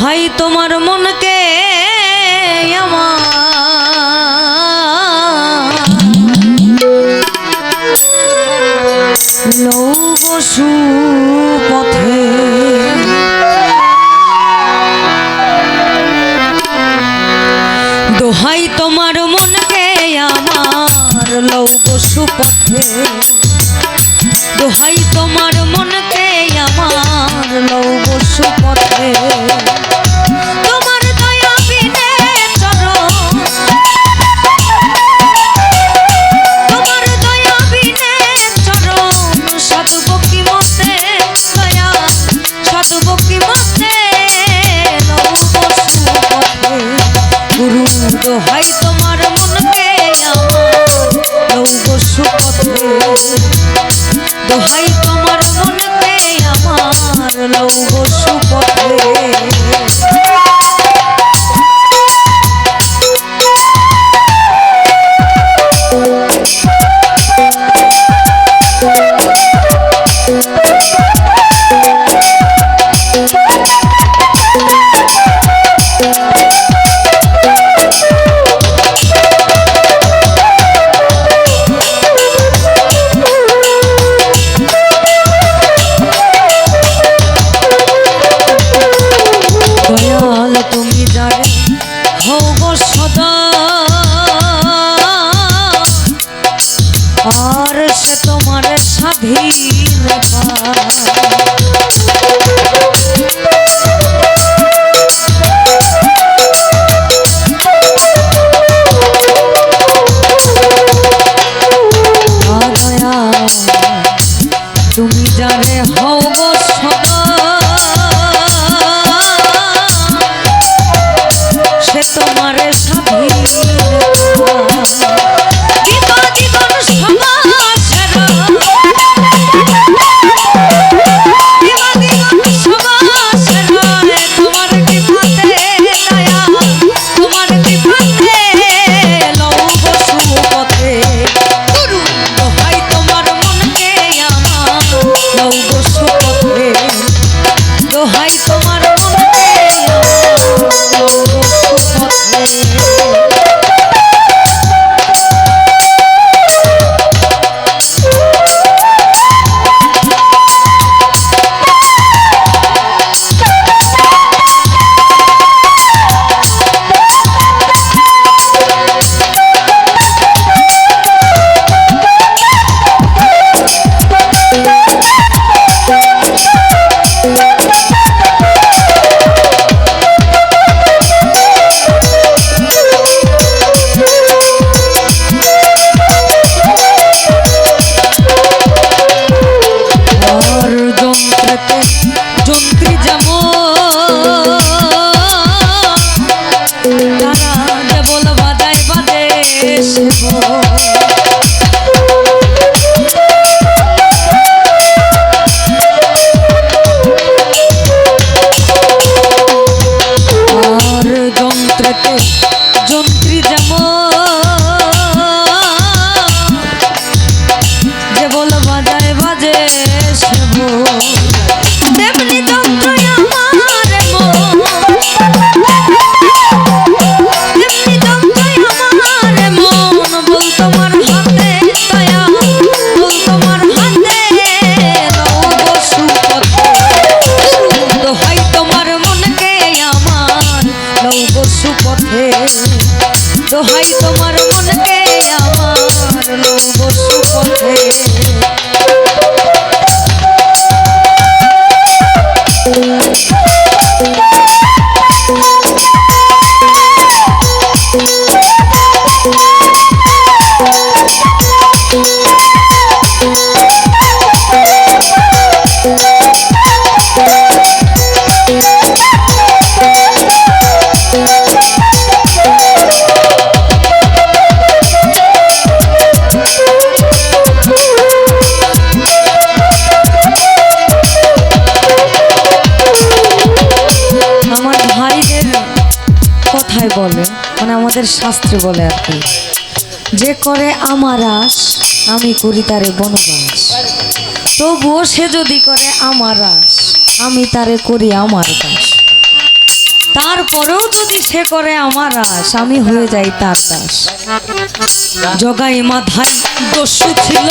হয় তোমার মনকে লৌবসু পথে দোহাই তোমার মনকে আমার লৌবসু পথে। দোহাই তোমার মনকে আমার লৌবসু পথে। No. অধীন তুমি জানে হও সে তোমার স্বাধীন আমাদের শাস্ত্রে বলে আর কি, যে করে আমার আস আমি করি তারে বনবাস। তবুও সে যদি করে আমার আস আমি তারে করি আমার দাস। তারপরেও যদি সে করে আমার আস আমি হয়ে যাই তার দাস। জগাই মাথায় দস্যু ছিল।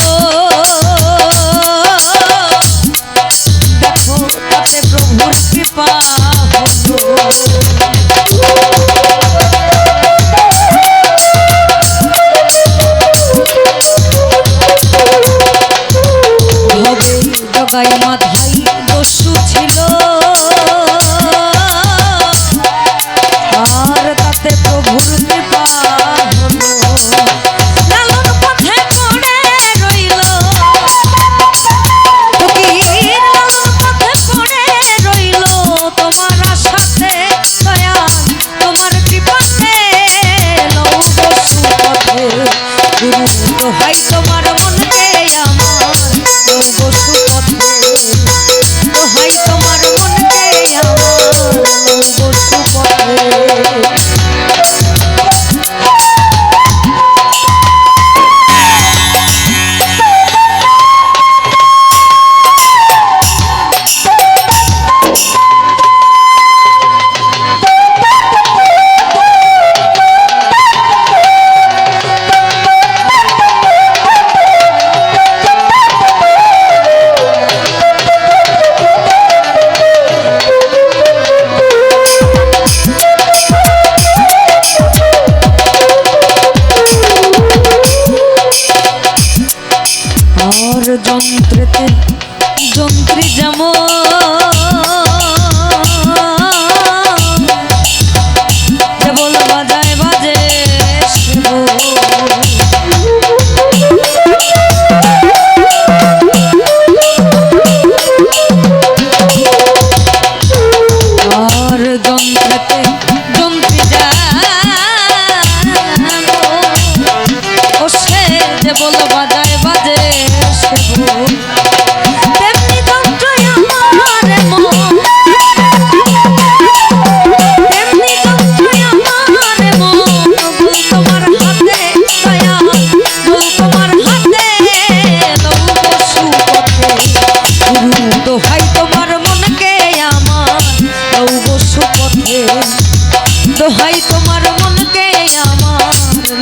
ভাই তোমার মনকে আমার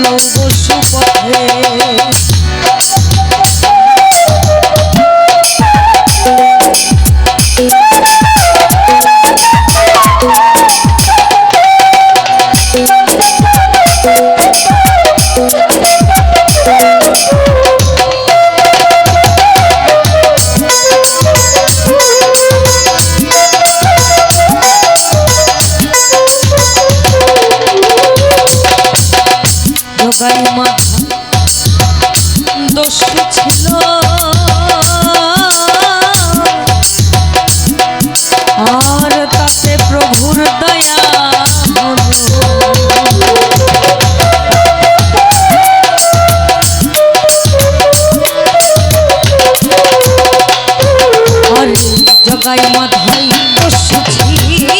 লব সুপথে। thank জগাই মাথায় বসেছি।